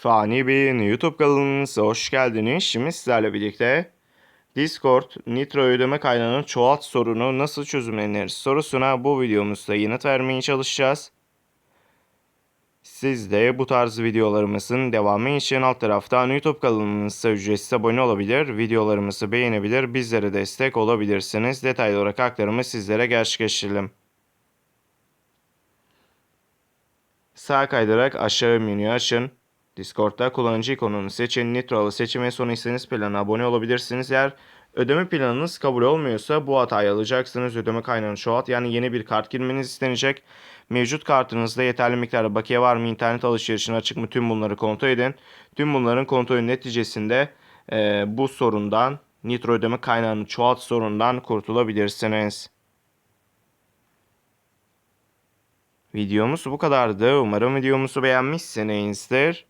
Fani Bey'in YouTube kanalınıza hoş geldiniz. Şimdi sizlerle birlikte Discord Nitro ödeme kaynağının çoğalt sorunu nasıl çözümlenir sorusuna bu videomuzda yanıt vermeye çalışacağız. Siz de bu tarz videolarımızın devamı için alt taraftan YouTube kanalımıza ücretsiz abone olabilir, videolarımızı beğenebilir, bizlere destek olabilirsiniz. Detaylı olarak aktarımı sizlere gerçekleştirelim. Sağ kaydırarak aşağı menüyü açın. Discord'da kullanıcı ikonunu seçin. Nitro'lu seçin ve sonra istediğiniz plana abone olabilirsiniz. Eğer ödeme planınız kabul olmuyorsa bu hatayı alacaksınız. Ödeme kaynağını çoğalt yani yeni bir kart girmeniz istenecek. Mevcut kartınızda yeterli miktarda bakiye var mı, internet alışverişine açık mı tüm bunları kontrol edin. Tüm bunların kontrolü neticesinde e, bu sorundan Nitro ödeme kaynağını çoğalt sorundan kurtulabilirsiniz. Videomuz bu kadardı. Umarım videomuzu beğenmişsinizdir.